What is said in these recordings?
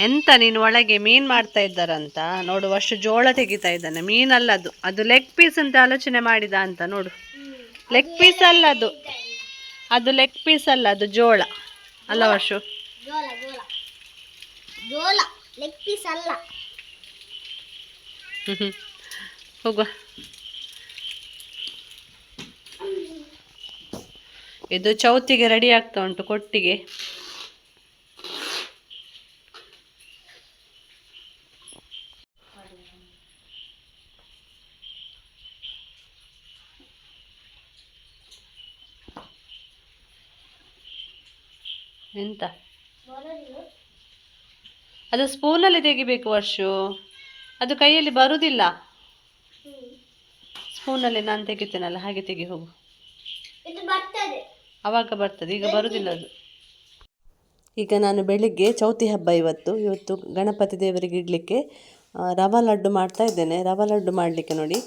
ಎಂತ ನೀನು ಒಳಗೆ ಮೀನ್ ಮಾಡ್ತಾ ಇದ್ದಾರಂತ? ನೋಡು ಅಷ್ಟು ಜೋಳ ತೆಗಿತಾ ಇದ್ದಾನೆ. ಮೀನಲ್ಲ ಅದು. ಅದು ಲೆಗ್ ಪೀಸ್ ಅಂತ ಆಲೋಚನೆ ಮಾಡಿದ ಅಂತ ನೋಡು. ಲೆಗ್ ಪೀಸ್ ಅಲ್ಲ ಅದು. ಅದು ಲೆಗ್ ಪೀಸ್ ಅಲ್ಲ ಅದು ಜೋಳ. ಅಲ್ಲ ವರ್ಷು? ಜೋಳ ಜೋಳ. ಜೋಳ ಲೆಗ್ ಪೀಸ್ ಅಲ್ಲ. ಹ್ಮ್. ಹೋಗುವ ಇದು ಚೌತಿಗೆ ರೆಡಿ ಆಗ್ತಾ ಉಂಟು ಕೊಟ್ಟಿಗೆ. ಎಂತ? ಅದು ಸ್ಪೂನಲ್ಲಿ ತೆಗಿಬೇಕು ವರ್ಷು. ಅದು ಕೈಯಲ್ಲಿ ಬರುವುದಿಲ್ಲ ಸ್ಪೂನಲ್ಲಿ ನಾನು ತೆಗಿತೇನಲ್ಲ ಹಾಗೆ ತೆಗಿ ಹೋಗು. ಇದು ಬರ್ತದೆ. ಆವಾಗ ಬರ್ತದೆ ಈಗ ಬರುವುದಿಲ್ಲ ಅದು. ಈಗ ನಾನು ಬೆಳಿಗ್ಗೆ ಚೌತಿ ಹಬ್ಬ ಇವತ್ತು. ಇವತ್ತು ಗಣಪತಿ ದೇವರಿಗೆ ಇಡಲಿಕ್ಕೆ ರವ ಲಡ್ಡು ಮಾಡ್ತಾ ಇದ್ದೇನೆ. ರವಾ ಲಡ್ಡು ಮಾಡಲಿಕ್ಕೆ ನೋಡಿ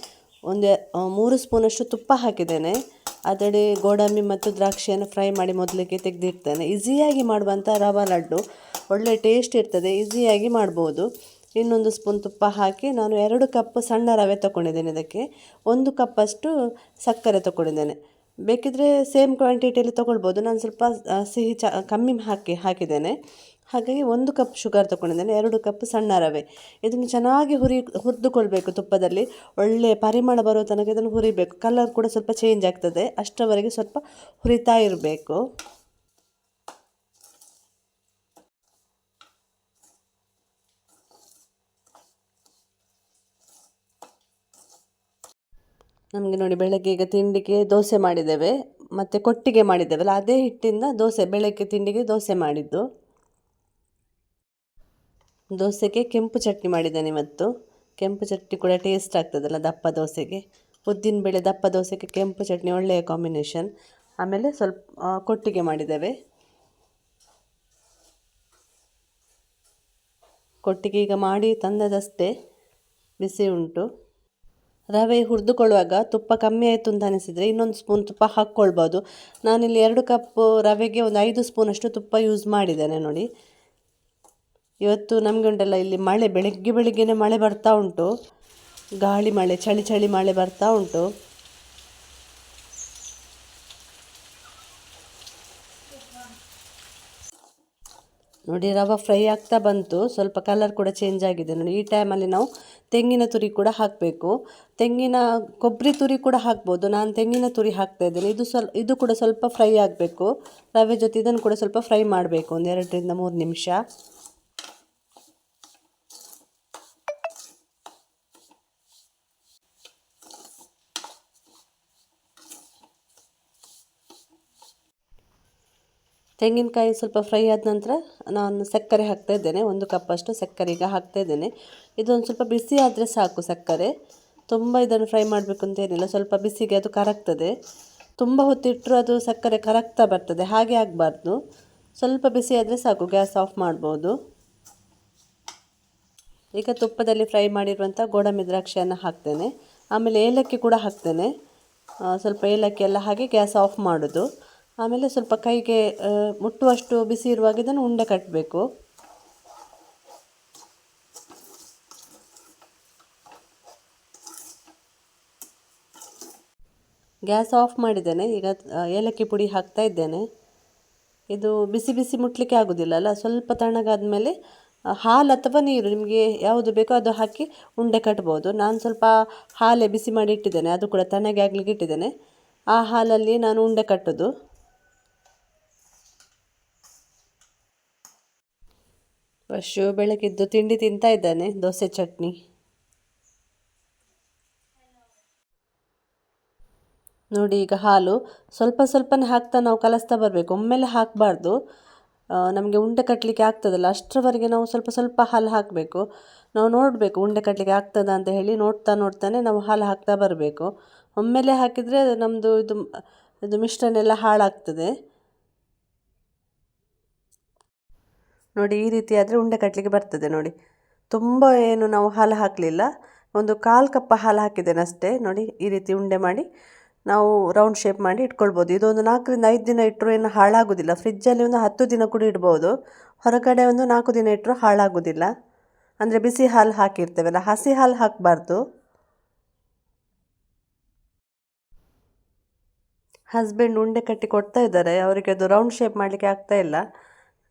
ಒಂದು ಮೂರು ಸ್ಪೂನಷ್ಟು ತುಪ್ಪ ಹಾಕಿದ್ದೇನೆ. ಅದರಲ್ಲಿ ಗೋಡಂಬಿ ಮತ್ತು ದ್ರಾಕ್ಷಿಯನ್ನು ಫ್ರೈ ಮಾಡಿ ಮೊದಲಿಗೆ ತೆಗೆದಿರ್ತೇನೆ ಈಸಿಯಾಗಿ ಮಾಡುವಂಥ ರವೆ ಲಡ್ಡು ಒಳ್ಳೆ ಟೇಸ್ಟ್ ಇರ್ತದೆ, ಈಸಿಯಾಗಿ ಮಾಡ್ಬೋದು. ಇನ್ನೊಂದು ಸ್ಪೂನ್ ತುಪ್ಪ ಹಾಕಿ ನಾನು ಎರಡು ಕಪ್ ಸಣ್ಣ ರವೆ ತಗೊಂಡಿದ್ದೇನೆ ಇದಕ್ಕೆ. ಒಂದು ಕಪ್ಪಷ್ಟು ಸಕ್ಕರೆ ತಗೊಂಡಿದ್ದೇನೆ. ಬೇಕಿದ್ರೆ ಸೇಮ್ ಕ್ವಾಂಟಿಟಿಯಲ್ಲಿ ತೊಗೊಳ್ಬೋದು. ನಾನು ಸ್ವಲ್ಪ ಸಿಹಿ ಚ, ಕಮ್ಮಿ ಹಾಕಿ, ಹಾಕಿದ್ದೇನೆ. ಹಾಗಾಗಿ ಒಂದು ಕಪ್ ಶುಗರ್ ತೊಗೊಂಡಿದ್ದೇನೆ, ಎರಡು ಕಪ್ ಸಣ್ಣ ರವೆ. ಇದನ್ನು ಚೆನ್ನಾಗಿ ಹುರಿ, ಹುರಿದುಕೊಳ್ಬೇಕು ತುಪ್ಪದಲ್ಲಿ. ಒಳ್ಳೆ ಪರಿಮಳ ಬರೋ ತನಕ ಇದನ್ನು ಹುರಿಬೇಕು. ಕಲರ್ ಕೂಡ ಸ್ವಲ್ಪ ಚೇಂಜ್ ಆಗ್ತದೆ. ಅಷ್ಟರವರೆಗೆ ಸ್ವಲ್ಪ ಹುರಿತಾ ಇರಬೇಕು. ನಮಗೆ ನೋಡಿ ಬೆಳಗ್ಗೆ ಈಗ ತಿಂಡಿಗೆ ದೋಸೆ ಮಾಡಿದ್ದೇವೆ. ಮತ್ತು ಕೊಟ್ಟಿಗೆ ಮಾಡಿದ್ದೇವಲ್ಲ, ಅದೇ ಹಿಟ್ಟಿಂದ ದೋಸೆ, ಬೆಳಗ್ಗೆ ತಿಂಡಿಗೆ ದೋಸೆ ಮಾಡಿದ್ದು. ದೋಸೆಗೆ ಕೆಂಪು ಚಟ್ನಿ ಮಾಡಿದ್ದೇನೆ ಇವತ್ತು. ಕೆಂಪು ಚಟ್ನಿ ಕೂಡ ಟೇಸ್ಟ್ ಆಗ್ತದಲ್ಲ ದಪ್ಪ ದೋಸೆಗೆ. ಉದ್ದಿನ ಬೇಳೆ ದಪ್ಪ ದೋಸೆಗೆ ಕೆಂಪು ಚಟ್ನಿ ಒಳ್ಳೆಯ ಕಾಂಬಿನೇಷನ್ ಆಮೇಲೆ ಸ್ವಲ್ಪ ಕೊಟ್ಟಿಗೆ ಮಾಡಿದ್ದೇವೆ. ಕೊಟ್ಟಿಗೆ ಈಗ ಮಾಡಿ ತಂದದಷ್ಟೇ. ಬಿಸಿ ಉಂಟು. ರವೆ ಹುರಿದುಕೊಳ್ಳುವಾಗ ತುಪ್ಪ ಕಮ್ಮಿ ಆಯಿತು ಅಂತ ಅನಿಸಿದರೆ ಇನ್ನೊಂದು ಸ್ಪೂನ್ ತುಪ್ಪ ಹಾಕ್ಕೊಳ್ಬೋದು. ನಾನಿಲ್ಲಿ ಎರಡು ಕಪ್ ರವೆಗೆ ಒಂದು ಐದು ಸ್ಪೂನಷ್ಟು ತುಪ್ಪ ಯೂಸ್ ಮಾಡಿದ್ದೇನೆ ನೋಡಿ. ಇವತ್ತು ನಮಗೆ ಉಂಟಲ್ಲ ಇಲ್ಲಿ ಮಳೆ, ಬೆಳಗ್ಗೆ, ಬೆಳಗ್ಗೆನೇ ಮಳೆ ಬರ್ತಾ ಉಂಟು. ಗಾಳಿ ಮಳೆ, ಚಳಿ ಚಳಿ ಮಳೆ ಬರ್ತಾ ಉಂಟು. ನೋಡಿ, ರವೆ ಫ್ರೈ ಆಗ್ತಾ ಬಂತು. ಸ್ವಲ್ಪ ಕಲರ್ ಕೂಡ ಚೇಂಜ್ ಆಗಿದೆ. ನೋಡಿ, ಈ ಟೈಮಲ್ಲಿ ನಾವು ತೆಂಗಿನ ತುರಿ ಕೂಡ ಹಾಕಬೇಕು. ತೆಂಗಿನ ಕೊಬ್ಬರಿ ತುರಿ ಕೂಡ ಹಾಕ್ಬೋದು. ನಾನು ತೆಂಗಿನ ತುರಿ ಹಾಕ್ತಾ ಇದ್ದೇನೆ. ಇದು ಸ್ವಲ್ಪ, ಇದು ಕೂಡ ಸ್ವಲ್ಪ ಫ್ರೈ ಆಗಬೇಕು. ರವೆ ಜೊತೆ ಇದನ್ನು ಕೂಡ ಸ್ವಲ್ಪ ಫ್ರೈ ಮಾಡಬೇಕು. ಒಂದು ಎರಡರಿಂದ ಮೂರು ನಿಮಿಷ. ತೆಂಗಿನಕಾಯಿ ಸ್ವಲ್ಪ ಫ್ರೈ ಆದ ನಂತರ ನಾನು ಸಕ್ಕರೆ ಹಾಕ್ತಾ ಇದ್ದೇನೆ. ಒಂದು ಕಪ್ಪಷ್ಟು ಸಕ್ಕರೆ ಈಗ ಹಾಕ್ತಾ ಇದ್ದೇನೆ. ಇದೊಂದು ಸ್ವಲ್ಪ ಬಿಸಿ ಆದರೆ ಸಾಕು ಸಕ್ಕರೆ. ತುಂಬ ಇದನ್ನು ಫ್ರೈ ಮಾಡಬೇಕು ಅಂತ ಏನಿಲ್ಲ. ಸ್ವಲ್ಪ ಬಿಸಿಗೆ ಅದು ಕರಗ್ತದೆ. ತುಂಬ ಹೊತ್ತಿಟ್ಟರು ಅದು ಸಕ್ಕರೆ ಕರಗ್ತಾ ಬರ್ತದೆ. ಹಾಗೆ ಆಗಬಾರ್ದು. ಸ್ವಲ್ಪ ಬಿಸಿ ಆದರೆ ಸಾಕು. ಗ್ಯಾಸ್ ಆಫ್ ಮಾಡ್ಬೋದು. ಈಗ ತುಪ್ಪದಲ್ಲಿ ಫ್ರೈ ಮಾಡಿರುವಂಥ ಗೋಡಂಬಿ ದ್ರಾಕ್ಷಿಯನ್ನು ಹಾಕ್ತೇನೆ. ಆಮೇಲೆ ಏಲಕ್ಕಿ ಕೂಡ ಹಾಕ್ತೇನೆ. ಸ್ವಲ್ಪ ಏಲಕ್ಕಿ ಎಲ್ಲ ಹಾಗೆ ಗ್ಯಾಸ್ ಆಫ್ ಮಾಡೋದು. ಆಮೇಲೆ ಸ್ವಲ್ಪ ಕೈಗೆ ಮುಟ್ಟುವಷ್ಟು ಬಿಸಿ ಇರುವಾಗ ಇದನ್ನು ಉಂಡೆ ಕಟ್ಟಬೇಕು ಗ್ಯಾಸ್ ಆಫ್ ಮಾಡಿದ್ದೇನೆ. ಈಗ ಏಲಕ್ಕಿ ಪುಡಿ ಹಾಕ್ತಾ ಇದ್ದೇನೆ. ಇದು ಬಿಸಿ ಬಿಸಿ ಮುಟ್ಲಿಕ್ಕೆ ಆಗೋದಿಲ್ಲ ಅಲ್ಲ? ಸ್ವಲ್ಪ ತಣ್ಣಗಾದ ಮೇಲೆ ಹಾಲು ಅಥವಾ ನೀರು, ನಿಮಗೆ ಯಾವುದು ಬೇಕೋ ಅದು ಹಾಕಿ ಉಂಡೆ ಕಟ್ಬೋದು. ನಾನು ಸ್ವಲ್ಪ ಹಾಲೇ ಬಿಸಿ ಮಾಡಿ ಇಟ್ಟಿದ್ದೇನೆ. ಅದು ಕೂಡ ತಣ್ಣಗೆ ಆಗಲಿಕ್ಕೆ ಇಟ್ಟಿದ್ದೇನೆ. ಆ ಹಾಲಲ್ಲಿ ನಾನು ಉಂಡೆ ಕಟ್ಟೋದು. ವರ್ಷು ಬೆಳಗ್ಗೆದ್ದು ತಿಂಡಿ ತಿಂತಾ ಇದ್ದಾನೆ, ದೋಸೆ, ಚಟ್ನಿ. ನೋಡಿ ಈಗ ಹಾಲು. ಸ್ವಲ್ಪ ಸ್ವಲ್ಪನೇ ಹಾಕ್ತಾ ನಾವು ಕಲಿಸ್ತಾ ಬರಬೇಕು. ಒಮ್ಮೆಲೆ ಹಾಕಬಾರ್ದು. ನಮಗೆ ಉಂಡೆ ಕಟ್ಟಲಿಕ್ಕೆ ಆಗ್ತದಲ್ಲ, ಅಷ್ಟರವರೆಗೆ ನಾವು ಸ್ವಲ್ಪ ಸ್ವಲ್ಪ ಹಾಲು ಹಾಕಬೇಕು. ನಾವು ನೋಡಬೇಕು ಉಂಡೆ ಕಟ್ಟಲಿಕ್ಕೆ ಆಗ್ತದ ಅಂತ ಹೇಳಿ ನೋಡ್ತಾ ನೋಡ್ತಾನೆ ನಾವು ಹಾಲು ಹಾಕ್ತಾ ಬರಬೇಕು. ಒಮ್ಮೆಲೆ ಹಾಕಿದರೆ ನಮ್ಮದು ಇದು ಇದು ಮಿಶ್ರಣ ಎಲ್ಲ ಹಾಳಾಗ್ತದೆ. ನೋಡಿ, ಈ ರೀತಿ ಆದರೆ ಉಂಡೆ ಕಟ್ಟಲಿಕ್ಕೆ ಬರ್ತದೆ ನೋಡಿ. ತುಂಬ ಏನು ನಾವು ಹಾಲು ಹಾಕಲಿಲ್ಲ. ಒಂದು ಕಾಲು ಕಪ್ಪ ಹಾಲು ಹಾಕಿದ್ದೇನೆ ಅಷ್ಟೇ. ನೋಡಿ, ಈ ರೀತಿ ಉಂಡೆ ಮಾಡಿ ನಾವು ರೌಂಡ್ ಶೇಪ್ ಮಾಡಿ ಇಟ್ಕೊಳ್ಬೋದು. ಇದೊಂದು ನಾಲ್ಕರಿಂದ ಐದು ದಿನ ಇಟ್ಟರು ಏನು ಹಾಳಾಗೋದಿಲ್ಲ. ಫ್ರಿಜ್ಜಲ್ಲಿ ಒಂದು ಹತ್ತು ದಿನ ಕೂಡ ಇಡ್ಬೋದು. ಹೊರಗಡೆ ಒಂದು ನಾಲ್ಕು ದಿನ ಇಟ್ಟರು ಹಾಳಾಗೋದಿಲ್ಲ. ಅಂದರೆ ಬಿಸಿ ಹಾಲು ಹಾಕಿರ್ತೇವಲ್ಲ, ಹಸಿ ಹಾಲು ಹಾಕಬಾರ್ದು. ಹಸ್ಬೆಂಡ್ ಉಂಡೆ ಕಟ್ಟಿ ಕೊಡ್ತಾ ಇದ್ದಾರೆ. ಅವರಿಗೆ ಅದು ರೌಂಡ್ ಶೇಪ್ ಮಾಡಲಿಕ್ಕೆ ಆಗ್ತಾ ಇಲ್ಲ.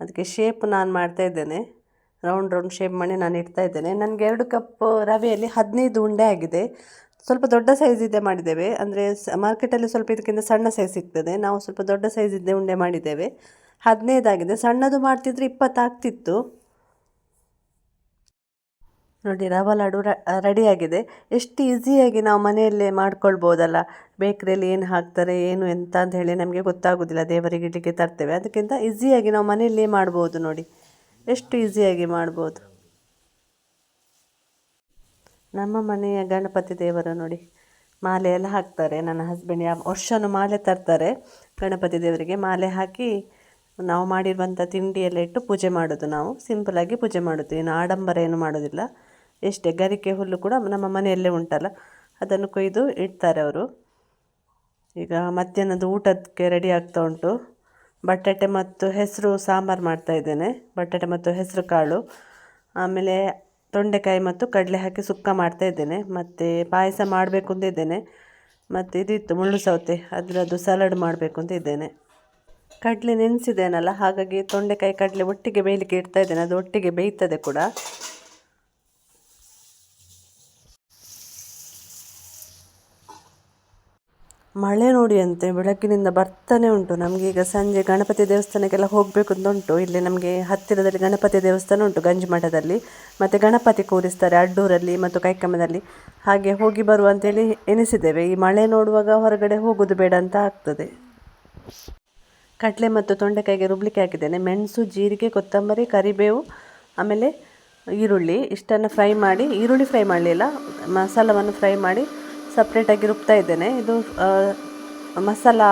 ಅದಕ್ಕೆ ಶೇಪ್ ನಾನು ಮಾಡ್ತಾ ಇದ್ದೇನೆ. ರೌಂಡ್ ರೌಂಡ್ ಶೇಪ್ ಮಾಡಿ ನಾನು ಇಡ್ತಾ ಇದ್ದೇನೆ. ನನಗೆ ಎರಡು ಕಪ್ ರವೆಯಲ್ಲಿ ಹದಿನೈದು ಉಂಡೆ ಆಗಿದೆ. ಸ್ವಲ್ಪ ದೊಡ್ಡ ಸೈಜಿದ್ದೇ ಮಾಡಿದ್ದೇವೆ. ಅಂದರೆ ಮಾರ್ಕೆಟಲ್ಲಿ ಸ್ವಲ್ಪ ಇದಕ್ಕಿಂತ ಸಣ್ಣ ಸೈಜ್ ಸಿಗ್ತದೆ. ನಾವು ಸ್ವಲ್ಪ ದೊಡ್ಡ ಸೈಜಿದ್ದೇ ಉಂಡೆ ಮಾಡಿದ್ದೇವೆ. ಹದಿನೈದು ಆಗಿದೆ. ಸಣ್ಣದು ಮಾಡ್ತಿದ್ರೆ ಇಪ್ಪತ್ತು ಆಗ್ತಿತ್ತು. ನೋಡಿ, ರವಾ ಲಾಡು ರೆಡಿಯಾಗಿದೆ ಎಷ್ಟು ಈಸಿಯಾಗಿ ನಾವು ಮನೆಯಲ್ಲೇ ಮಾಡ್ಕೊಳ್ಬೋದಲ್ಲ? ಬೇಕ್ರಿಯಲ್ಲಿ ಏನು ಹಾಕ್ತಾರೆ, ಏನು ಎಂತ ಅಂತ ಹೇಳಿ ನಮಗೆ ಗೊತ್ತಾಗೋದಿಲ್ಲ. ದೇವರಿಗೆ ಇಡ್ಲಿಕ್ಕೆ ತರ್ತೇವೆ. ಅದಕ್ಕಿಂತ ಈಸಿಯಾಗಿ ನಾವು ಮನೆಯಲ್ಲೇ ಮಾಡ್ಬೋದು ನೋಡಿ. ಎಷ್ಟು ಈಸಿಯಾಗಿ ಮಾಡ್ಬೋದು. ನಮ್ಮ ಮನೆಯ ಗಣಪತಿ ದೇವರು ನೋಡಿ, ಮಾಲೆ ಎಲ್ಲ ಹಾಕ್ತಾರೆ. ನನ್ನ ಹಸ್ಬೆಂಡ್ ಯಾವ ವರ್ಷವೂ ಮಾಲೆ ತರ್ತಾರೆ. ಗಣಪತಿ ದೇವರಿಗೆ ಮಾಲೆ ಹಾಕಿ ನಾವು ಮಾಡಿರುವಂಥ ತಿಂಡಿಯೆಲ್ಲ ಇಟ್ಟು ಪೂಜೆ ಮಾಡೋದು ನಾವು. ಸಿಂಪಲಾಗಿ ಪೂಜೆ ಮಾಡೋದು. ಏನು ಆಡಂಬರ ಏನು ಮಾಡೋದಿಲ್ಲ. ಎಷ್ಟೇ ಗರಿಕೆ ಹುಲ್ಲು ಕೂಡ ನಮ್ಮ ಮನೆಯಲ್ಲೇ ಉಂಟಲ್ಲ, ಅದನ್ನು ಕೊಯ್ದು ಇಡ್ತಾರೆ ಅವರು. ಈಗ ಮಧ್ಯಾಹ್ನದ ಊಟಕ್ಕೆ ರೆಡಿ ಆಗ್ತಾ ಉಂಟು. ಬಟಾಟೆ ಮತ್ತು ಹೆಸರು ಸಾಂಬಾರು ಮಾಡ್ತಾ ಇದ್ದೇನೆ. ಬಟಾಟೆ ಮತ್ತು ಹೆಸರು ಕಾಳು, ಆಮೇಲೆ ತೊಂಡೆಕಾಯಿ ಮತ್ತು ಕಡಲೆ ಹಾಕಿ ಸುಕ್ಕ ಮಾಡ್ತಾ ಇದ್ದೇನೆ. ಮತ್ತು ಪಾಯಸ ಮಾಡಬೇಕು ಅಂತ ಇದ್ದೇನೆ. ಮತ್ತು ಇದಿತ್ತು ಮುಳ್ಳು ಸೌತೆ, ಅದರದ್ದು ಸಲಾಡ್ ಮಾಡಬೇಕು ಅಂತ ಇದ್ದೇನೆ. ಕಡಲೆ ನೆನೆಸಿದ್ದೇನಲ್ಲ, ಹಾಗಾಗಿ ತೊಂಡೆಕಾಯಿ ಕಡಲೆ ಒಟ್ಟಿಗೆ ಬೇಯಲಿಕ್ಕೆ ಇಡ್ತಾ ಇದ್ದೇನೆ. ಅದು ಒಟ್ಟಿಗೆ ಬೇಯ್ತದೆ ಕೂಡ. ಮಳೆ ನೋಡಿ ಅಂತೆ ಬೆಳಗ್ಗಿನಿಂದ ಬರ್ತಾನೆ ಉಂಟು. ನಮಗೆ ಈಗ ಸಂಜೆ ಗಣಪತಿ ದೇವಸ್ಥಾನಕ್ಕೆಲ್ಲ ಹೋಗಬೇಕು ಅಂತ ಉಂಟು. ಇಲ್ಲಿ ನಮಗೆ ಹತ್ತಿರದಲ್ಲಿ ಗಣಪತಿ ದೇವಸ್ಥಾನ ಉಂಟು ಗಂಜಿಮಠದಲ್ಲಿ ಮತ್ತು ಗಣಪತಿ ಕೂರಿಸ್ತಾರೆ ಅಡ್ಡೂರಲ್ಲಿ ಮತ್ತು ಕೈಕಮ್ಮದಲ್ಲಿ ಹಾಗೆ ಹೋಗಿ ಬರುವ ಅಂತೇಳಿ ಎನಿಸಿದ್ದೇವೆ. ಈ ಮಳೆ ನೋಡುವಾಗ ಹೊರಗಡೆ ಹೋಗೋದು ಬೇಡ ಅಂತ ಆಗ್ತದೆ. ಕಡಲೆ ಮತ್ತು ತೊಂಡೆಕಾಯಿಗೆ ರುಬ್ಲಿಕ್ಕೆ ಹಾಕಿದ್ದೇನೆ. ಮೆಣಸು, ಜೀರಿಗೆ, ಕೊತ್ತಂಬರಿ, ಕರಿಬೇವು, ಆಮೇಲೆ ಈರುಳ್ಳಿ. ಇಷ್ಟನ್ನು ಫ್ರೈ ಮಾಡಿ, ಈರುಳ್ಳಿ ಫ್ರೈ ಮಾಡಲಿಲ್ಲ. ಮಸಾಲವನ್ನು ಫ್ರೈ ಮಾಡಿ ಸಪ್ರೇಟಾಗಿ ರುಬ್ತಾ ಇದ್ದೇನೆ. ಇದು ಮಸಾಲ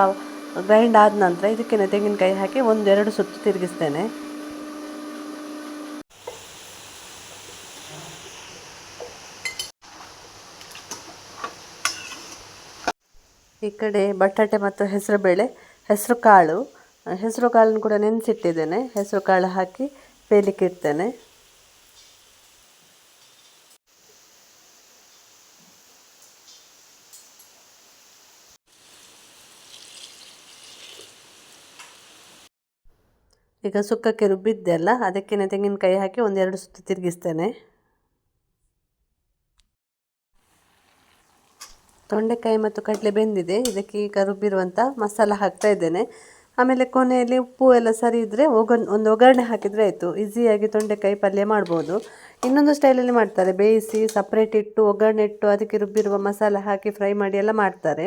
ಗ್ರೈಂಡ್ ಆದ ನಂತರ ಇದಕ್ಕೆ ತೆಂಗಿನಕಾಯಿ ಹಾಕಿ ಒಂದೆರಡು ಸುತ್ತು ತಿರುಗಿಸ್ತೇನೆ. ಈ ಕಡೆ ಬಟಾಟೆ ಮತ್ತು ಹೆಸರು ಬೇಳೆ, ಹೆಸರು ಕಾಳು. ಹೆಸರು ಕಾಳನ್ನು ಕೂಡ ನೆನೆಸಿಟ್ಟಿದ್ದೇನೆ. ಹೆಸರು ಕಾಳು ಹಾಕಿ ಬೇಯಲಿಕ್ಕೆ ಇಡ್ತೇನೆ. ಈಗ ಸುಕ್ಕಕ್ಕೆ ರುಬ್ಬಿದ್ದೆ ಅಲ್ಲ, ಅದಕ್ಕೇನೆ ತೆಂಗಿನಕಾಯಿ ಹಾಕಿ ಒಂದೆರಡು ಸುತ್ತು ತಿರುಗಿಸ್ತೇನೆ. ತೊಂಡೆಕಾಯಿ ಮತ್ತು ಕಡಲೆ ಬೆಂದಿದೆ, ಇದಕ್ಕೆ ಈಗ ರುಬ್ಬಿರುವಂಥ ಮಸಾಲ ಹಾಕ್ತಾ ಇದ್ದೇನೆ. ಆಮೇಲೆ ಕೊನೆಯಲ್ಲಿ ಉಪ್ಪು ಎಲ್ಲ ಸರಿ ಇದ್ದರೆ ಒಗನ್ ಒಂದು ಒಗ್ಗರಣೆ ಹಾಕಿದರೆ ಆಯಿತು, ಈಸಿಯಾಗಿ ತೊಂಡೆಕಾಯಿ ಪಲ್ಯ ಮಾಡ್ಬೋದು. ಇನ್ನೊಂದು ಸ್ಟೈಲಲ್ಲಿ ಮಾಡ್ತಾರೆ, ಬೇಯಿಸಿ ಸಪ್ರೇಟ್ ಇಟ್ಟು ಒಗ್ಗರಣೆ ಇಟ್ಟು ಅದಕ್ಕೆ ರುಬ್ಬಿರುವ ಮಸಾಲ ಹಾಕಿ ಫ್ರೈ ಮಾಡಿ ಎಲ್ಲ ಮಾಡ್ತಾರೆ.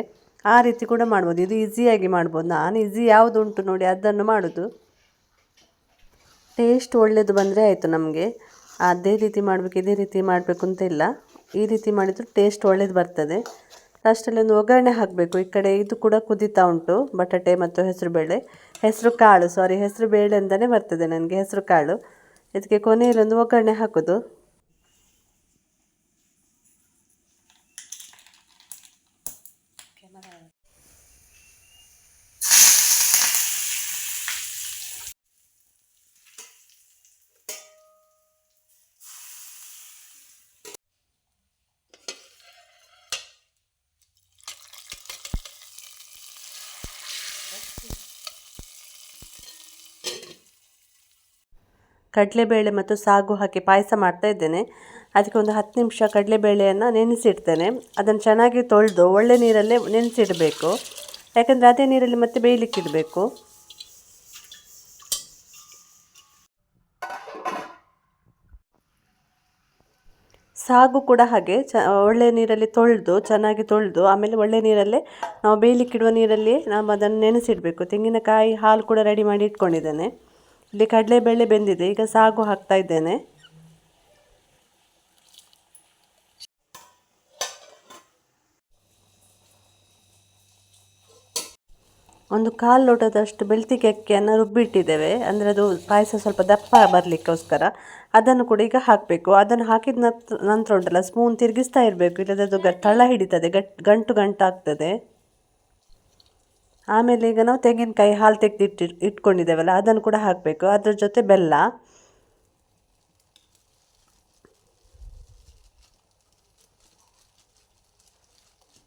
ಆ ರೀತಿ ಕೂಡ ಮಾಡ್ಬೋದು, ಇದು ಈಸಿಯಾಗಿ ಮಾಡ್ಬೋದು. ನಾನು ಈಸಿ ಯಾವುದು ಉಂಟು ನೋಡಿ ಅದನ್ನು ಮಾಡೋದು. ಟೇಸ್ಟ್ ಒಳ್ಳೇದು ಬಂದರೆ ಆಯಿತು ನಮಗೆ. ಅದೇ ರೀತಿ ಮಾಡಬೇಕು, ಇದೇ ರೀತಿ ಮಾಡಬೇಕು ಅಂತ ಇಲ್ಲ. ಈ ರೀತಿ ಮಾಡಿದರೂ ಟೇಸ್ಟ್ ಒಳ್ಳೇದು ಬರ್ತದೆ. ಲಾಸ್ಟಲ್ಲಿ ಒಂದು ಒಗ್ಗರಣೆ ಹಾಕಬೇಕು. ಈ ಕಡೆ ಇದು ಕೂಡ ಕುದೀತಾ ಉಂಟು, ಬಟಾಟೆ ಮತ್ತು ಹೆಸರುಬೇಳೆ ಹೆಸರು ಕಾಳು ಸಾರಿ ಹೆಸರು ಬೇಳೆ ಅಂತಲೇ ಬರ್ತದೆ ನನಗೆ, ಹೆಸರು ಕಾಳು. ಇದಕ್ಕೆ ಕೊನೆಯಲ್ಲಿ ಒಂದು ಒಗ್ಗರಣೆ ಹಾಕೋದು. ಕಡಲೆಬೇಳೆ ಮತ್ತು ಸಾಗು ಹಾಕಿ ಪಾಯಸ ಮಾಡ್ತಾ ಇದ್ದೇನೆ. ಅದಕ್ಕೆ ಒಂದು ಹತ್ತು ನಿಮಿಷ ಕಡಲೆಬೇಳೆಯನ್ನು ನೆನೆಸಿಡ್ತೇನೆ. ಅದನ್ನು ಚೆನ್ನಾಗಿ ತೊಳೆದು ಒಳ್ಳೆ ನೀರಲ್ಲೇ ನೆನೆಸಿಡಬೇಕು. ಯಾಕಂದರೆ ಅದೇ ನೀರಲ್ಲಿ ಮತ್ತೆ ಬೇಯಲಿಕ್ಕಿಡಬೇಕು ಸಾಗು ಕೂಡ ಹಾಗೆ ಚ, ಒಳ್ಳೆ ನೀರಲ್ಲಿ ತೊಳೆದು, ಚೆನ್ನಾಗಿ ತೊಳೆದು, ಆಮೇಲೆ ಒಳ್ಳೆ ನೀರಲ್ಲೇ ನಾವು ಬೇಯಲಿಕ್ಕಿಡುವ ನೀರಲ್ಲಿ ನಾವು ಅದನ್ನು ನೆನೆಸಿಡಬೇಕು. ತೆಂಗಿನಕಾಯಿ ಹಾಲು ಕೂಡ ರೆಡಿ ಮಾಡಿ ಇಟ್ಕೊಂಡಿದ್ದೇನೆ. ಇಲ್ಲಿ ಕಡಲೆಬೇಳೆ ಬೆಂದಿದೆ. ಈಗ ಸಾಗು ಹಾಕ್ತಾ ಇದ್ದೇನೆ. ಒಂದು ಕಾಲು ಲೋಟದಷ್ಟು ಬೆಳ್ತಿಗೆ ಅಕ್ಕಿಯನ್ನು ರುಬ್ಬಿಟ್ಟಿದ್ದೇವೆ. ಅಂದರೆ ಅದು ಪಾಯಸ ಸ್ವಲ್ಪ ದಪ್ಪ ಬರಲಿಕ್ಕೋಸ್ಕರ. ಅದನ್ನು ಕೂಡ ಈಗ ಹಾಕಬೇಕು. ಅದನ್ನು ಹಾಕಿದ ನಂತರ ನಂತರ ಉಂಟಲ್ಲ, ಸ್ಪೂನ್ ತಿರುಗಿಸ್ತಾ ಇರಬೇಕು. ಇಲ್ಲದ ಅದು ಗ- ತಳ ಹಿಡಿತದೆ. ಗಟ್, ಗಂಟು ಗಂಟು ಆಗ್ತದೆ ಆಮೇಲೆ ಈಗ ನಾವು ತೆಂಗಿನಕಾಯಿ ಹಾಲು ತೆಗೆದಿಟ್ಟು ಇಟ್ಕೊಂಡಿದ್ದೇವಲ್ಲ, ಅದನ್ನು ಕೂಡ ಹಾಕಬೇಕು. ಅದ್ರ ಜೊತೆ ಬೆಲ್ಲ.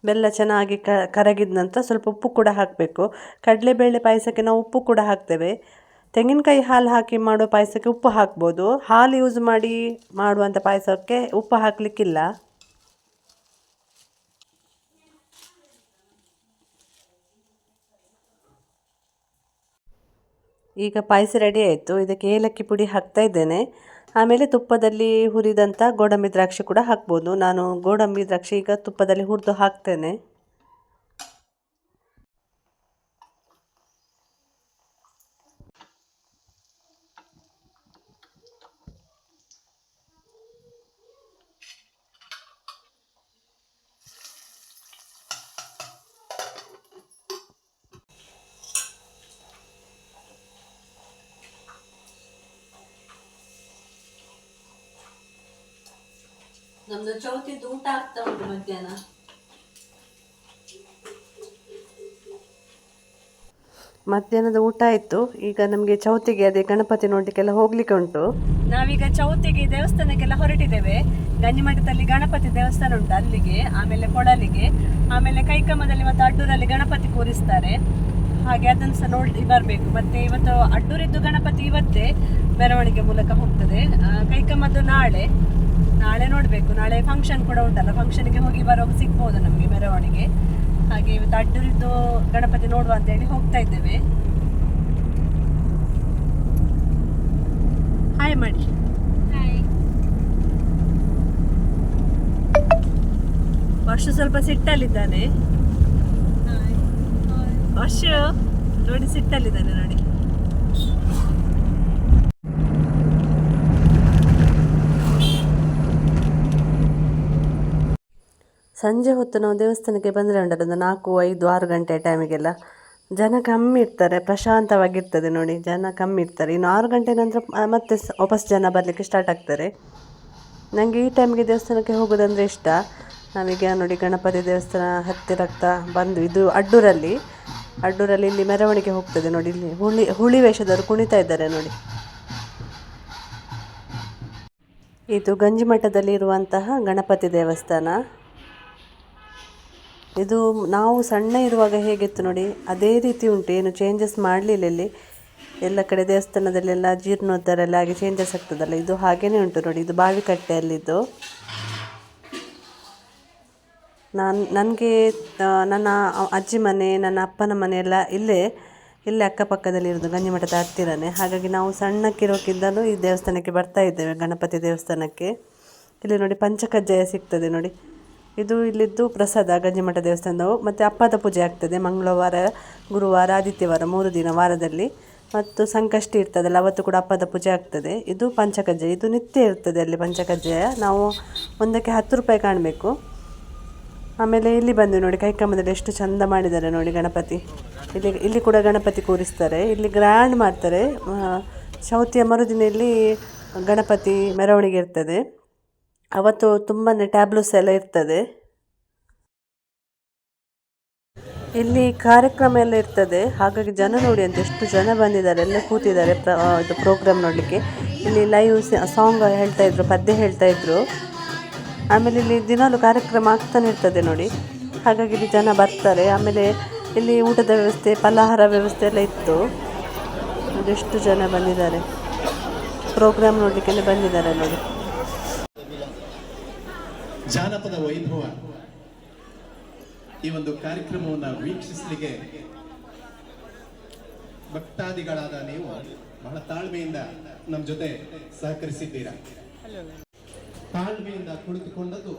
ಬೆಲ್ಲ ಚೆನ್ನಾಗಿ ಕ, ಕರಗಿದ ನಂತರ ಸ್ವಲ್ಪ ಉಪ್ಪು ಕೂಡ ಹಾಕಬೇಕು. ಕಡಲೆಬೇಳೆ ಪಾಯಸಕ್ಕೆ ನಾವು ಉಪ್ಪು ಕೂಡ ಹಾಕ್ತೇವೆ. ತೆಂಗಿನಕಾಯಿ ಹಾಲು ಹಾಕಿ ಮಾಡೋ ಪಾಯಸಕ್ಕೆ ಉಪ್ಪು ಹಾಕ್ಬೋದು. ಹಾಲು ಯೂಸ್ ಮಾಡಿ ಮಾಡುವಂಥ ಪಾಯಸಕ್ಕೆ ಉಪ್ಪು ಹಾಕಲಿಕ್ಕಿಲ್ಲ. ಈಗ ಪಾಯಸ ರೆಡಿ ಆಯಿತು. ಇದಕ್ಕೆ ಏಲಕ್ಕಿ ಪುಡಿ ಹಾಕ್ತಾ ಇದ್ದೇನೆ. ಆಮೇಲೆ ತುಪ್ಪದಲ್ಲಿ ಹುರಿದಂಥ ಗೋಡಂಬಿ ದ್ರಾಕ್ಷಿ ಕೂಡ ಹಾಕ್ಬೋದು. ನಾನು ಗೋಡಂಬಿ ದ್ರಾಕ್ಷಿ ಈಗ ತುಪ್ಪದಲ್ಲಿ ಹುರಿದು ಹಾಕ್ತೇನೆ. ನಮ್ದು ಚೌತಿದ್ದು ಊಟ ಆಗ್ತಾ ಉಂಟು ಮಧ್ಯಾಹ್ನ. ಮಧ್ಯಾಹ್ನದ ಊಟ ಆಯ್ತು. ಈಗ ನಮಗೆ ಚೌತಿಗೆ ಅದೇ ಗಣಪತಿ ನೋಡ್ಲಿಕ್ಕೆಲ್ಲ ಹೋಗ್ಲಿಕ್ಕೆ ಉಂಟು. ನಾವೀಗ ಚೌತಿಗೆ ದೇವಸ್ಥಾನಕ್ಕೆಲ್ಲ ಹೊರಟಿದ್ದೇವೆ. ಗಂಜಿಮಠದಲ್ಲಿ ಗಣಪತಿ ದೇವಸ್ಥಾನ ಉಂಟು ಅಲ್ಲಿಗೆ ಆಮೇಲೆ ಕೊಡಲಿಗೆ ಆಮೇಲೆ ಕೈಕಮ್ಮದಲ್ಲಿ ಮತ್ತು ಅಡ್ಡೂರಲ್ಲಿ ಗಣಪತಿ ಕೂರಿಸ್ತಾರೆ. ಹಾಗೆ ಅದನ್ನು ಸಹ ನೋಡಿ ಬರಬೇಕು. ಮತ್ತೆ ಇವತ್ತು ಅಡ್ಡೂರಿದ್ದು ಗಣಪತಿ ಇವತ್ತೇ ಮೆರವಣಿಗೆ ಮೂಲಕ ಹೋಗ್ತದೆ. ಆ, ಕೈಕಮ್ಮದ್ದು ನಾಳೆ. ನಾಳೆ ನೋಡಬೇಕು. ನಾಳೆ ಫಂಕ್ಷನ್ ಕೂಡ ಉಂಟಲ್ಲ. ಫಂಕ್ಷನ್ಗೆ ಹೋಗಿ ಬರೋ ಸಿಗ್ಬೋದು ನಮಗೆ ಮೆರವಣಿಗೆ. ಹಾಗೆ ಇವತ್ತು ಗಣಪತಿ ನೋಡುವ ಅಂತ ಹೇಳಿ ಹೋಗ್ತಾ ಇದ್ದೇವೆ. ಹಾಯ್ ಮಾಡಿ ವರ್ಷ ಸ್ವಲ್ಪ ಸಿಟ್ಟಲ್ಲಿದ್ದಾನೆ. ವರ್ಷ ನೋಡಿ ಸಿಟ್ಟಲ್ಲಿದ್ದಾನೆ ನೋಡಿ. ಸಂಜೆ ಹೊತ್ತು ನಾವು ದೇವಸ್ಥಾನಕ್ಕೆ ಬಂದರೆ ಉಂಟು ಒಂದು ನಾಲ್ಕು, ಐದು, ಆರು ಗಂಟೆ ಟೈಮಿಗೆಲ್ಲ ಜನ ಕಮ್ಮಿ ಇರ್ತಾರೆ, ಪ್ರಶಾಂತವಾಗಿರ್ತದೆ ನೋಡಿ, ಜನ ಕಮ್ಮಿ ಇರ್ತಾರೆ. ಇನ್ನು ಆರು ಗಂಟೆ ನಂತರ ಮತ್ತೆ ವಾಪಸ್ ಜನ ಬರಲಿಕ್ಕೆ ಸ್ಟಾರ್ಟ್ ಆಗ್ತಾರೆ. ನನಗೆ ಈ ಟೈಮಿಗೆ ದೇವಸ್ಥಾನಕ್ಕೆ ಹೋಗೋದಂದರೆ ಇಷ್ಟ. ನಾವೀಗ ನೋಡಿ ಗಣಪತಿ ದೇವಸ್ಥಾನ ಹತ್ತಿರಕ್ತಾ ಬಂದು ಇದು ಅಡ್ಡೂರಲ್ಲಿ ಅಡ್ಡೂರಲ್ಲಿ ಇಲ್ಲಿ ಮೆರವಣಿಗೆ ಹೋಗ್ತದೆ ನೋಡಿ, ಇಲ್ಲಿ ಹುಳಿ ಹುಳಿ ವೇಷದವರು ಕುಣಿತಾ ಇದ್ದಾರೆ ನೋಡಿ. ಇದು ಗಂಜಿಮಠದಲ್ಲಿ ಇರುವಂತಹ ಗಣಪತಿ ದೇವಸ್ಥಾನ. ಇದು ನಾವು ಸಣ್ಣ ಇರುವಾಗ ಹೇಗಿತ್ತು ನೋಡಿ, ಅದೇ ರೀತಿ ಉಂಟು. ಏನು ಚೇಂಜಸ್ ಮಾಡಲಿಲ್ಲ ಇಲ್ಲಿ. ಎಲ್ಲ ಕಡೆ ದೇವಸ್ಥಾನದಲ್ಲೆಲ್ಲ ಜೀರ್ಣೋದ್ಧಾರ ಎಲ್ಲ ಹಾಗೆ ಚೇಂಜಸ್ ಆಗ್ತದಲ್ಲ. ಇದು ಹಾಗೇನೇ ಉಂಟು ನೋಡಿ, ಇದು ಬಾವಿಕಟ್ಟೆಯಲ್ಲಿದ್ದು. ನಾನು, ನನಗೆ ನನ್ನ ಅಜ್ಜಿ ಮನೆ, ನನ್ನ ಅಪ್ಪನ ಮನೆ ಎಲ್ಲ ಇಲ್ಲೇ ಇಲ್ಲೇ ಅಕ್ಕಪಕ್ಕದಲ್ಲಿ ಇರೋದು, ಗಂಜಿಮಠದ ಹತ್ತಿರನೇ. ಹಾಗಾಗಿ ನಾವು ಸಣ್ಣಕ್ಕಿರೋಕ್ಕಿಂತಲೂ ಈ ದೇವಸ್ಥಾನಕ್ಕೆ ಬರ್ತಾ ಇದ್ದೇವೆ, ಗಣಪತಿ ದೇವಸ್ಥಾನಕ್ಕೆ. ಇಲ್ಲಿ ನೋಡಿ ಪಂಚಕಜ್ಜಾಯ ಸಿಗ್ತದೆ ನೋಡಿ. ಇದು ಇಲ್ಲಿದ್ದು ಪ್ರಸಾದ, ಗಂಜಿಮಠ ದೇವಸ್ಥಾನವು. ಮತ್ತು ಅಪ್ಪದ ಪೂಜೆ ಆಗ್ತದೆ ಮಂಗಳವಾರ, ಗುರುವಾರ, ಆದಿತ್ಯವಾರ, ಮೂರು ದಿನ ವಾರದಲ್ಲಿ. ಮತ್ತು ಸಂಕಷ್ಟಿ ಇರ್ತದಲ್ಲ, ಅವತ್ತು ಕೂಡ ಅಪ್ಪದ ಪೂಜೆ ಆಗ್ತದೆ. ಇದು ಪಂಚಕಜ್ಜಾಯ ಇದು ನಿತ್ಯ ಇರ್ತದೆ ಅಲ್ಲಿ ಪಂಚಕಜ್ಜಾಯ. ನಾವು ಒಂದಕ್ಕೆ ಹತ್ತು ರೂಪಾಯಿ ಕಾಣಬೇಕು. ಆಮೇಲೆ ಇಲ್ಲಿ ಬಂದು ನೋಡಿ ಕೈಕಮ್ಮದಲ್ಲಿ ಎಷ್ಟು ಚಂದ ಮಾಡಿದ್ದಾರೆ ನೋಡಿ ಗಣಪತಿ. ಇಲ್ಲಿ ಇಲ್ಲಿ ಕೂಡ ಗಣಪತಿ ಕೂರಿಸ್ತಾರೆ. ಇಲ್ಲಿ ಗ್ರ್ಯಾಂಡ್ ಮಾಡ್ತಾರೆ. ಚೌತಿಯ ಮರುದಿನ ಇಲ್ಲಿ ಗಣಪತಿ ಮೆರವಣಿಗೆ ಇರ್ತದೆ. ಅವತ್ತು ತುಂಬಾ ಟ್ಯಾಬ್ಲೂಸ್ ಎಲ್ಲ ಇರ್ತದೆ. ಇಲ್ಲಿ ಕಾರ್ಯಕ್ರಮ ಎಲ್ಲ ಇರ್ತದೆ. ಹಾಗಾಗಿ ಜನ ನೋಡಿ ಅಂತ ಎಷ್ಟು ಜನ ಬಂದಿದ್ದಾರೆ, ಎಲ್ಲ ಕೂತಿದ್ದಾರೆ ಪ್ರ- ಇದು ಪ್ರೋಗ್ರಾಮ್ ನೋಡಲಿಕ್ಕೆ. ಇಲ್ಲಿ ಲೈವ್ ಸಾಂಗ್ ಹೇಳ್ತಾ ಇದ್ರು, ಪದ್ಯ ಹೇಳ್ತಾ ಇದ್ರು. ಆಮೇಲೆ ಇಲ್ಲಿ ದಿನಾಲು ಕಾರ್ಯಕ್ರಮ ಆಗ್ತಾನೆ ಇರ್ತದೆ ನೋಡಿ. ಹಾಗಾಗಿ ಇಲ್ಲಿ ಜನ ಬರ್ತಾರೆ. ಆಮೇಲೆ ಇಲ್ಲಿ ಊಟದ ವ್ಯವಸ್ಥೆ ಫಲಾಹಾರ ವ್ಯವಸ್ಥೆ ಎಲ್ಲ ಇತ್ತು. ಎಷ್ಟು ಜನ ಬಂದಿದ್ದಾರೆ. ಪ್ರೋಗ್ರಾಮ್ ನೋಡಲಿಕ್ಕೆ ಬಂದಿದ್ದಾರೆ ನೋಡಿ. ಜಾನಪದ ವೈಭವ. ಈ ಒಂದು ಕಾರ್ಯಕ್ರಮವನ್ನು ವೀಕ್ಷಿಸಲಿಕ್ಕೆ ಭಕ್ತಾದಿಗಳಾದ ನೀವು ಬಹಳ ತಾಳ್ಮೆಯಿಂದ ನಮ್ಮ ಜೊತೆ ಸಹಕರಿಸಿದ್ದೀರಾ? ತಾಳ್ಮೆಯಿಂದ ಕುಳಿತುಕೊಂಡದ್ದು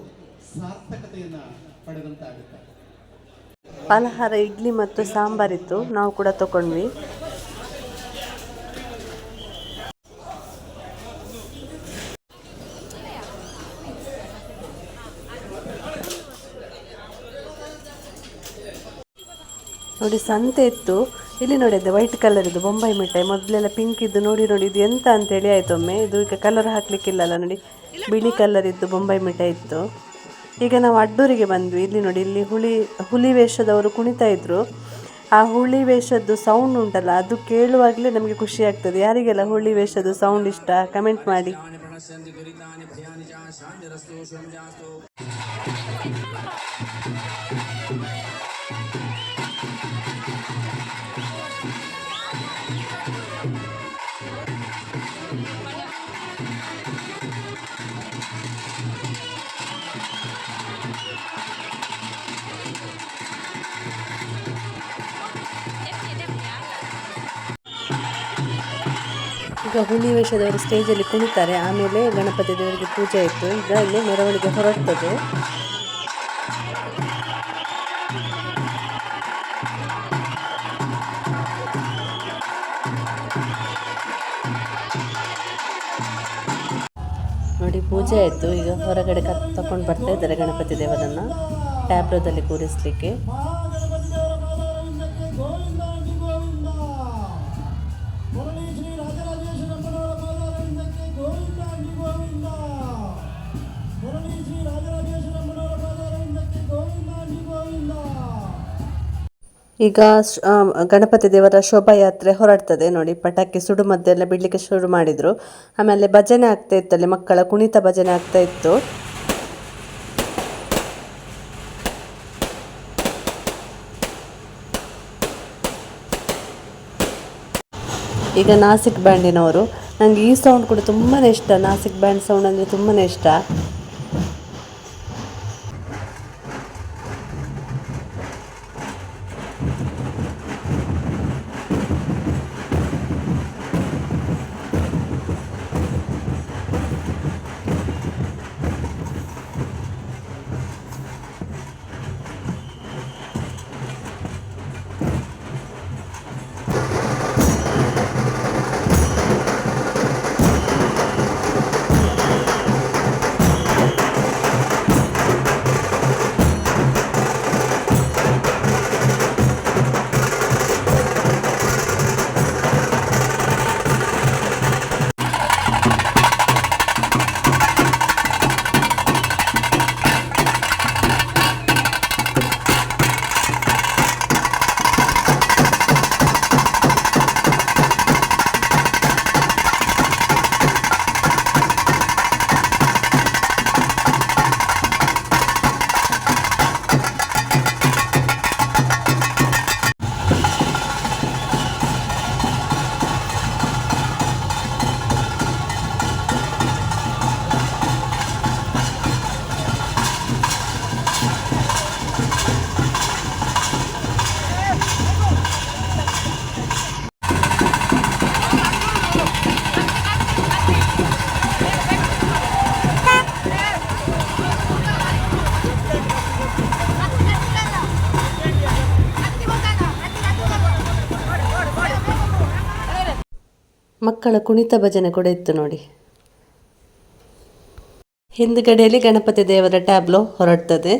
ಸಾರ್ಥಕತೆಯನ್ನ ಪಡೆದಂತಾಗುತ್ತೆ. ಫಲಹಾರ ಇಡ್ಲಿ ಮತ್ತು ಸಾಂಬಾರಿತ್ತು. ನಾವು ಕೂಡ ತಗೊಂಡ್ವಿ ನೋಡಿ ಸಂತೆ ಇತ್ತು. ಇಲ್ಲಿ ನೋಡಿದ್ದೆ ವೈಟ್ ಕಲರ್ ಇದು ಬೊಂಬೈ ಮಿಠಾಯಿ. ಮೊದಲೆಲ್ಲ ಪಿಂಕ್ ಇದ್ದು ನೋಡಿ ನೋಡಿ ಇದು ಎಂತ ಅಂತೇಳಿ ಆಯ್ತು ಒಮ್ಮೆ. ಇದು ಈಗ ಕಲರ್ ಹಾಕ್ಲಿಕ್ಕಿಲ್ಲಲ್ಲ ನೋಡಿ. ಬಿಳಿ ಕಲರ್ ಇತ್ತು ಬೊಂಬೈ ಮಿಠಾಯಿ ಇತ್ತು. ಈಗ ನಾವು ಅಡ್ಡೂರಿಗೆ ಬಂದ್ವಿ. ಇಲ್ಲಿ ನೋಡಿ, ಇಲ್ಲಿ ಹುಲಿ ಹುಲಿ ವೇಷದವರು ಕುಣಿತಾ ಇದ್ರು. ಆ ಹುಳಿ ವೇಷದ್ದು ಸೌಂಡ್ ಉಂಟಲ್ಲ, ಅದು ಕೇಳುವಾಗಲೇ ನಮಗೆ ಖುಷಿ ಆಗ್ತದೆ. ಯಾರಿಗೆಲ್ಲ ಹುಳಿ ವೇಷದ್ದು ಸೌಂಡ್ ಇಷ್ಟ ಕಮೆಂಟ್ ಮಾಡಿ. ಹುಲಿ ವೇಷದವರು ಸ್ಟೇಜಲ್ಲಿ ಕುಣಿತಾರೆ. ಆಮೇಲೆ ಗಣಪತಿ ದೇವರಿಗೆ ಪೂಜೆ ಇತ್ತು ಈಗ ಇಲ್ಲಿ ಮೆರವಣಿಗೆ ಹೊರಡ್ತದೆ. ನೋಡಿ, ಪೂಜೆ ಆಯಿತು. ಈಗ ಹೊರಗಡೆ ಕ ತಕೊಂಡು ಬರ್ತಾ ಇದ್ದಾರೆ ಗಣಪತಿ ದೇವರನ್ನು. ಟ್ಯಾಬ್ಲೋದಲ್ಲಿ ಕೂರಿಸ್ಲಿಕ್ಕೆ. ಈಗ ಗಣಪತಿ ದೇವರ ಶೋಭಾಯಾತ್ರೆ ಹೊರಡ್ತದೆ ನೋಡಿ, ಪಟಾಕಿ ಸುಡು ಮದ್ದೆಲ್ಲ ಬಿಡಲಿಕ್ಕೆ ಶುರು ಮಾಡಿದ್ರು. ಆಮೇಲೆ ಭಜನೆ ಆಗ್ತಾ ಇತ್ತಲ್ಲಿ, ಮಕ್ಕಳ ಕುಣಿತ ಭಜನೆ ಆಗ್ತಾ ಇತ್ತು. ಈಗ ನಾಸಿಕ್ ಬ್ಯಾಂಡಿನವರು. ನನಗೆ ಈ ಸೌಂಡ್ ಕೂಡ ತುಂಬಾ ಇಷ್ಟ. ನಾಸಿಕ್ ಬ್ಯಾಂಡ್ ಸೌಂಡ್ ಅಂದರೆ ತುಂಬಾ ಇಷ್ಟ. ಮಕ್ಕಳ ಕುಣಿತ ಭಜನೆ ಕೂಡ ಇತ್ತು ನೋಡಿ. ಹಿಂದ್ಗಡೆಯಲ್ಲಿ ಗಣಪತಿ ದೇವರ ಟ್ಯಾಬ್ಲೋ ಹೊರಡ್ತದೆ.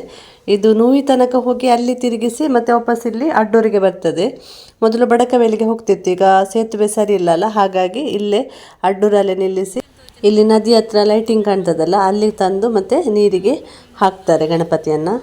ಇದು ನೂಯಿ ತನಕ ಹೋಗಿ ಅಲ್ಲಿ ತಿರುಗಿಸಿ ಮತ್ತೆ ವಾಪಸ್ ಇಲ್ಲಿ ಅಡ್ಡೂರಿಗೆ ಬರ್ತದೆ. ಮೊದಲು ಬಡಕವೇಲಿಗೆ ಹೋಗ್ತಿತ್ತು, ಈಗ ಸೇತುವೆ ಸರಿ ಇಲ್ಲಲ್ಲ ಹಾಗಾಗಿ ಇಲ್ಲೇ ಅಡ್ಡೂರಲ್ಲೇ ನಿಲ್ಲಿಸಿ ಇಲ್ಲಿ ನದಿ ಹತ್ರ ಲೈಟಿಂಗ್ ಕಾಣ್ತದಲ್ಲ, ಅಲ್ಲಿ ತಂದು ಮತ್ತೆ ನೀರಿಗೆ ಹಾಕ್ತಾರೆ ಗಣಪತಿಯನ್ನು.